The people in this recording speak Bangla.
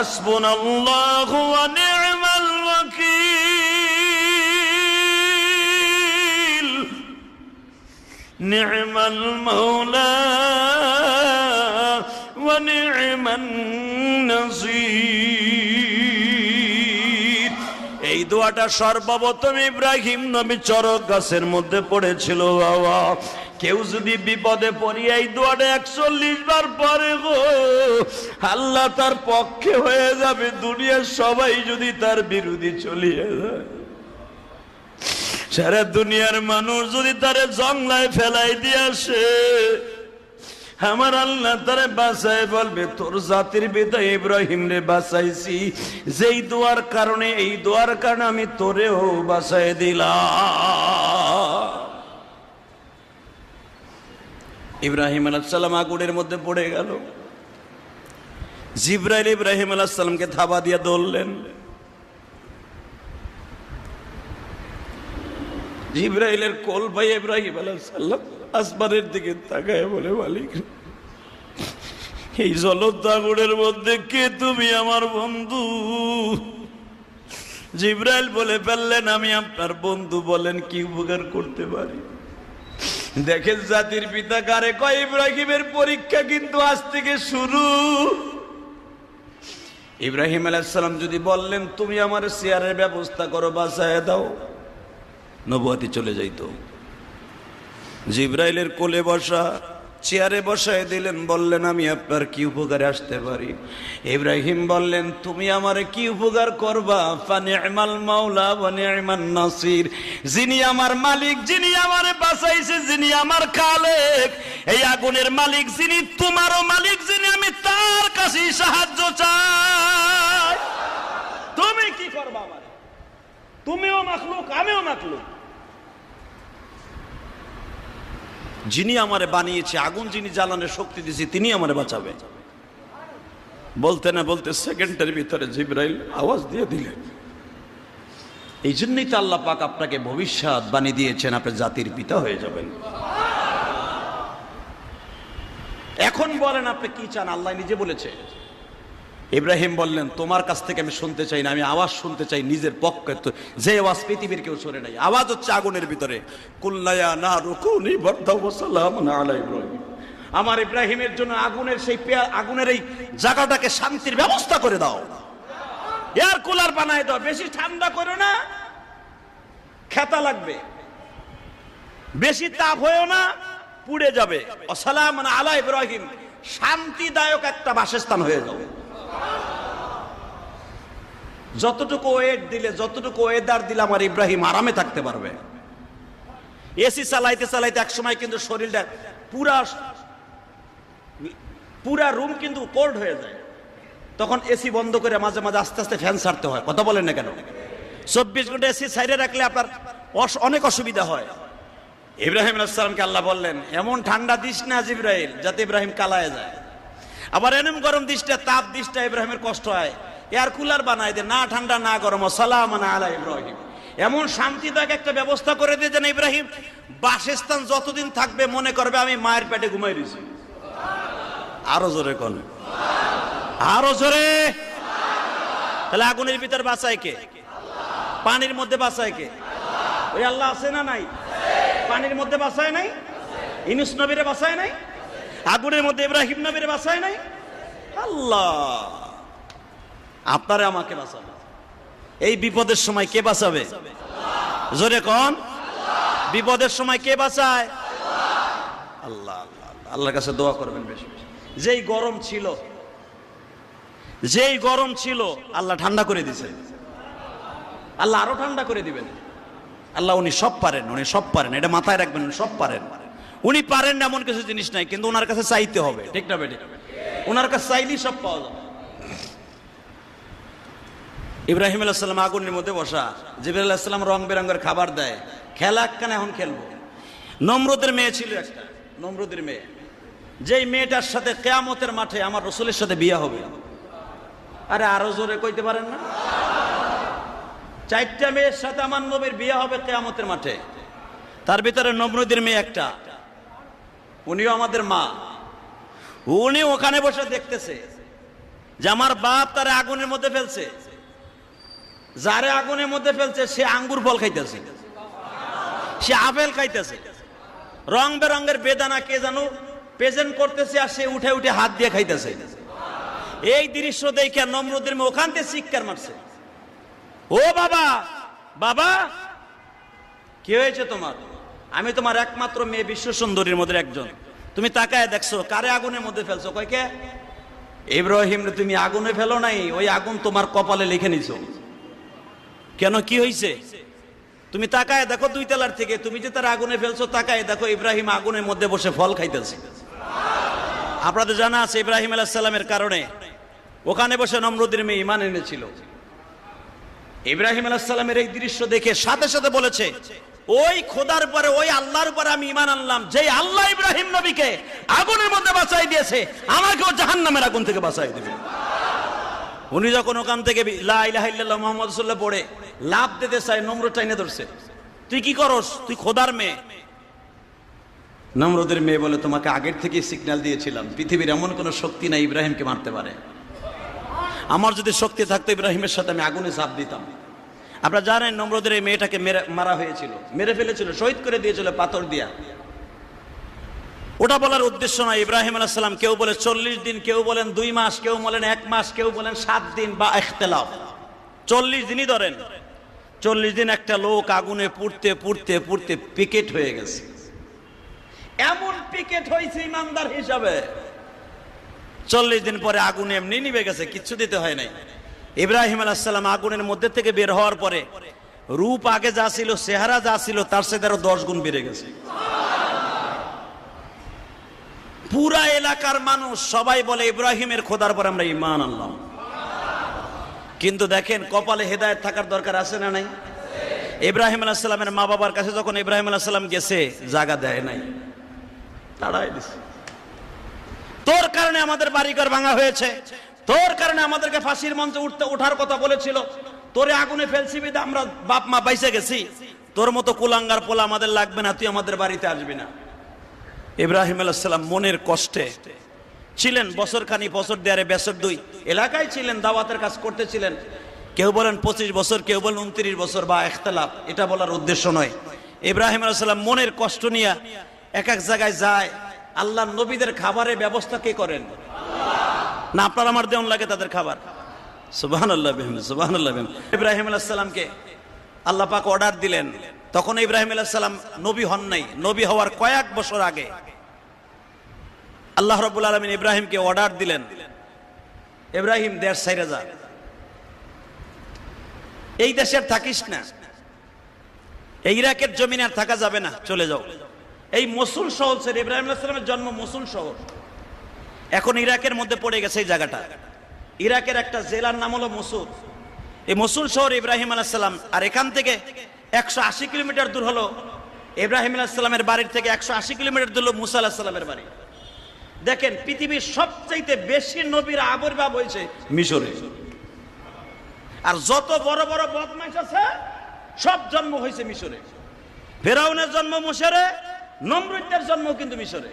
حسبنا الله ونعم الوكيل نعم المولى ونعم النصير এই দোয়াটা সর্বপ্রথম ইব্রাহিম নবী চরক গাছের মধ্যে পড়েছিল বাবা কেউ যদি বিপদে পড়ি, এই দোয়াটা একচল্লিশ বার পরে গো। আল্লাহ তার পক্ষে হয়ে যাবে, দুনিয়ার সবাই যদি তার বিরোধী চলিয়ে যায়। সারা দুনিয়ার মানুষ যদি তারে জংলায় ফেলাই দিয়ে আসে, আমার আল্লাহ তারে বাঁচায় বলবে, তোর জাতির পিতা ইব্রাহিম রে বাঁচাইছি। যেই দোয়ার কারণে, এই দোয়ার কারণে আমি তোরেও বাঁচাই দিলাম। ইব্রাহিম আলাইসাল্লাম আগুনের মধ্যে পড়ে গেল। জিব্রাইল ইব্রাহিম আলাইসাল্লামকে থাবা দিয়ে ধরলেন। জিব্রাইলের কোল ভাই ইব্রাহিম আলাইসাল্লাম আসমানের দিকে তাকায় বলে, মালিক, এই জলদাগুড়ের মধ্যে কে তুমি আমার বন্ধু? জিব্রাইল বলে ফেললেন আমি আপনার বন্ধু বলেন কি উপকার করতে পারি? দেখেন জাতির পিতা কারে কয়, ইব্রাহিমের পরীক্ষা কিন্তু আজ থেকে শুরু। ইব্রাহিম আলাইসালাম যদি বললেন, তুমি আমার শেয়ারের ব্যবস্থা করো বাসায় দাও। নবুয়াতি চলে যাইত। জিব্রাইলের কোলে বসা চেয়ারে বসায় দিলেন, বললেন, আমি আপনার কি উপকারে আসতে পারি? ইব্রাহিম বললেন, তুমি আমার কি উপকার করবা? ফানিমাল মাওলা ওয়ানিমান নাসির। যিনি আমার মালিক, যিনি আমার বাঁচাইছে, যিনি আমার খালেক। এই আগুনের মালিক যিনি, তোমারও মালিক যিনি, আমি তার কাছে সাহায্য চাই। তুমি কি করবা আমার? তুমিও মাখলুক, আমিও মাখলুক। যিনি আমারে বানিয়েছে, আগুন যিনি জ্বালানোর শক্তি দিয়েছে, তিনি আমারে বাঁচাবে। বলতে না বলতে সেকেন্ডের ভিতরে জিব্রাইল আওয়াজ দিয়ে দিলেন এই জন্যই তো আল্লাহ পাক আপনাকে ভবিষ্যৎ বানিয়ে দিয়েছেন, আপনি জাতির পিতা হয়ে যাবেন। এখন বলেন আপনি কি চান, আল্লাহ নিজে বলেছে। ইব্রাহিম বললেন, তোমার কাছ থেকে আমি শুনতে চাই না, আমি আওয়াজ শুনতে চাই নিজের পক্ষে। যে আওয়াজ পৃথিবীর কেউ শোনে নাই, আওয়াজ হচ্ছে আগুনের ভিতরে। কুল্লায়া না রুকুনি বর্দাম আলা ইব্রাহিম। আমার ইব্রাহিমের জন্য আগুনের সেই পেয়া আগুনের এই জায়গাটাকে শান্তির ব্যবস্থা করে দাও। এয়ার কুলার বানায় দাও, বেশি ঠান্ডা করো না, খেতা লাগবে। বেশি তাপ হয়েও না, পুড়ে যাবে। অসালাম আলা ইব্রাহিম, শান্তিদায়ক একটা বাসস্থান হয়ে যাবে যতটুকু ওয়েট দিলে, যতটুকু ওয়েদার দিলে আমার ইব্রাহিম আরামে থাকতে পারবে। এসি চালাইতে চালাইতে এক সময় কিন্তু শরীরটা পুরা পুরা রুম কিন্তু কোল্ড হয়ে যায়। তখন এসি বন্ধ করে মাঝে মাঝে আস্তে আস্তে ফ্যান ছাড়তে হয়। কথা বলেন না কেন? চব্বিশ ঘণ্টা এসি সাইডে রাখলে আপনার অনেক অসুবিধা হয়। ইব্রাহিম আলাইসালামকে আল্লাহ বললেন, এমন ঠান্ডা দিস না জিব্রাহিম যাতে ইব্রাহিম কালায় যায়। আবার এমন গরম দিসটা, তাপ দিসটা ইব্রাহিমের কষ্ট হয়। এয়ার কুলার বানায় দে, না ঠান্ডা, না গরম। সালাম আলা ইব্রাহিম। এমন শান্তিদায়ক একটা ব্যবস্থা করে দিয়ে যেন ইব্রাহিম, বাসস্থান যতদিন থাকবে মনে করবে আমি মায়ের পেটে ঘুমাই দিছি আরও জোরে কোন। আরও জোরে। তাহলে আগুনের ভিতর বাঁচায় কে? পানির মধ্যে বাঁচায় কে? ওই আল্লাহ আছে না নাই? পানির মধ্যে বাঁচায় নাই? ইনুস নবীরে বাঁচায় নাই? আগুনের মধ্যে ইব্রাহিম নবীরে বাঁচায় নাই? আল্লাহ। আপনারে আমাকে বাঁচাবে। এই বিপদের সময় কে বাঁচাবে? জোরে কন। বিপদের সময় কে বাঁচায়? আল্লাহ আল্লাহ আল্লাহ। আল্লাহর কাছে দোয়া করবেন বেশি। যেই গরম ছিল, যেই গরম ছিল, আল্লাহ ঠান্ডা করে দিছে। আল্লাহ আরও ঠান্ডা করে দিবেন। আল্লাহ উনি সব পারেন, উনি সব পারেন। এটা মাথায় রাখবেন সব পারেন। উনি পারেন এমন কিছু জিনিস নাই, কিন্তু ওনার কাছে চাইতে হবে। ঠিক না বেটি? ওনার কাছে চাইলেই সব পাওয়া যাবে। ইব্রাহিম আলাইসাল্লাম আগুনের মধ্যে বসা জিবরাল আলাইসাল্লাম রং বেরঙের খাবার দেয়। খেলা একখানে এখন খেলব। নম্রদের মেয়ে ছিল একটা, নম্রদের মেয়ে। যেই মেয়েটার সাথে কেয়ামতের মাঠে আমার রসুলের সাথে বিয়ে হবে। আরে আরও জোরে কইতে পারেন না? চারটা মেয়ের সাথে আমার নবীর বিয়ে হবে কেয়ামতের মাঠে। তার ভিতরে নবনদীর মেয়ে একটা। উনিও আমাদের মা। উনি ওখানে বসে দেখতেছে যে আমার বাপ তারে আগুনের মধ্যে ফেলছে। যারে আগুনের মধ্যে ফেলছে, সে আঙ্গুর ফল খাইতেছে। সে আপেল খাইতেছে। রং বেরঙের বেদানা কে জানো? প্রেজেন্ট করতেছে আর সে উঠে উঠে হাত দিয়ে খাইতেছে। এই দৃশ্য দেখে নম্রদের ওখান থেকে চিৎকার মারছে। ও বাবা বাবা, কি হয়েছে তোমার? আমি তোমার একমাত্র মেয়ে বিশ্ব সুন্দরীর মধ্যে একজন। তুমি তাকায় দেখছ, কারে আগুনের মধ্যে ফেলছো? কয় কে? ইব্রাহিম, তুমি আগুনে ফেলো নাই, ওই আগুন তোমার কপালে লিখে নিছো। কেন কি হয়েছে তুমি তাকায় দেখো দুই তেলার থেকে, তুমি যে তার আগুনে ফেলছো তাকায় দেখো ইব্রাহিম আগুনের মধ্যে বসে ফল খাইতেছে। আপনাদের জানা আছে ইব্রাহিম আলাহ সাল্লামের কারণে ওখানে বসে নমরুদের মেয়ে ইমান এনেছিল। ইব্রাহিম আলাহ সাল্লামের এই দৃশ্য দেখে সাথে সাথে বলেছে, ওই খোদার পরে, ওই আল্লাহর পরে আমি ইমান আনলাম। যে আল্লাহ ইব্রাহিম নবীকে আগুনের মধ্যে বাঁচাই দিয়েছে, আমাকেও জাহান্নামের আগুন থেকে বাঁচাই দেবে। উনি যখন ওখান থেকে বি- লা ইলাহা ইল্লাল্লাহ মুহাম্মদ রাসূলুল্লাহ পড়ে লাভ দিতে চায়, নম্র টাইনে ধরছে। তুই কি করস? তুই খোদার মেয়ে? নম্রদের মেয়ে বলে, তোমাকে আগের থেকে সিগন্যাল দিয়েছিলাম। পৃথিবীর এমন কোনো শক্তি নাই ইব্রাহিমকে মারতে পারে। আমার যদি শক্তি থাকতো ইব্রাহিমের সাথে আমি আগুনে চাপ দিতাম। আপনারা জানেন, নম্রদের এই মেয়েটাকে মারা হয়েছিল। মেরে ফেলেছিল, শহীদ করে দিয়েছিল পাথর দিয়া। ওটা বলার উদ্দেশ্য নয়। ইব্রাহিম আলাহ সাল্লাম কেউ বলে চল্লিশ দিন, কেউ বলেন দুই মাস, কেউ বলেন এক মাস, কেউ বলেন সাত দিন বা এখতেলাফ চল্লিশ দিনই ধরেন। চল্লিশ দিন একটা লোক আগুনে পুড়তে পুড়তে পুড়তে পিকেট হয়ে গেছে। এমন পিকেট হয়েছে ইমানদার হিসাবে। চল্লিশ দিন পরে আগুন এমনি নিভে গেছে, কিচ্ছু দিতে হয় নাই। ইব্রাহিম আলাহাল্লাম আগুনের মধ্যে থেকে বের হওয়ার পরে রূপ আগে যা ছিল, চেহারা যা ছিল, তার সাথে আরও দশ গুণ বেড়ে গেছে। পুরা এলাকার মানুষ সবাই বলে, ইব্রাহিমের খোদার পর আমরা ইমান আনলাম। কিন্তু দেখেন, কপালে হেদায়েত থাকার দরকার আছে না নাই? ইব্রাহিম আলাহিসাল্লামের মা বাবার কাছে যখন ইব্রাহিম আলাহিসাল্লাম গেছে, জায়গা দেয় নাই। তোর কারণে আমাদের বাড়িঘর ভাঙা হয়েছে। তোর কারণে আমাদেরকে ফাঁসির মঞ্চে উঠতে, ওঠার কথা বলেছিল। তোরে আগুনে ফেলছি বিদে আমরা বাপ মা বাইসে গেছি। তোর মতো কুলাঙ্গার পোলা আমাদের লাগবে না, তুই আমাদের বাড়িতে আসবি না। ইব্রাহিম আলাইসাল্লাম মনের কষ্টে ছিলেন বছর খানি বছর দেয়ারে বেসর দুই। এলাকায় ছিলেন, দাওয়াতের কাজ করতেছিলেন। কেউ বলেন পঁচিশ বছর, কেউ বলেন উনত্রিশ বছর বা একতলাপ এটা বলার উদ্দেশ্য নয়। ইব্রাহিম আলাইসাল্লাম মনের কষ্ট নিয়ে এক এক জায়গায় যায়। আল্লাহ নবীদের খাবারের ব্যবস্থা কে করেন? না, আপনার আমার দেওয়ান লাগে তাদের খাবার। আল্লাহ ইব্রাহিম আলাইসাল্লামকে আল্লাহ পাক অর্ডার দিলেন। তখন ইব্রাহিম আলাইসাল্লাম নবী হন নাই। নবী হওয়ার কয়েক বছর আগে আল্লাহ রবুল আলমিন ইব্রাহিমকে অর্ডার দিলেন। ইব্রাহিম দেশ সাইরে যা। এই দেশে আর থাকিস না। এই ইরাকের জমিনে আর থাকা যাবে না, চলে যাও। এই মসুল শহর ছিল ইব্রাহিম আলাইসালামের জন্ম মসুল শহর। এখন ইরাকের মধ্যে পড়ে গেছে এই জায়গাটা। ইরাকের একটা জেলার নাম হলো মসুল। এই মসুল শহর ইব্রাহিম আলাইসাল্লাম আর এখান থেকে একশো আশি কিলোমিটার দূর হলো ইব্রাহিম আলাইসাল্লামের বাড়ির থেকে একশো আশি কিলোমিটার দূর হলো মুসা আলাহিসাল্লামের বাড়ি। দেখেন, পৃথিবীর সবচাইতে বেশি নবীর আবির্ভাব হয়েছে মিশরে। আর যত বড় বড় বদমাইশ আছে, সব জন্ম হয়েছে মিশরে। ফেরাউনের জন্ম মিশরে নমরুদ্দের জন্ম কিন্তু মিশরে।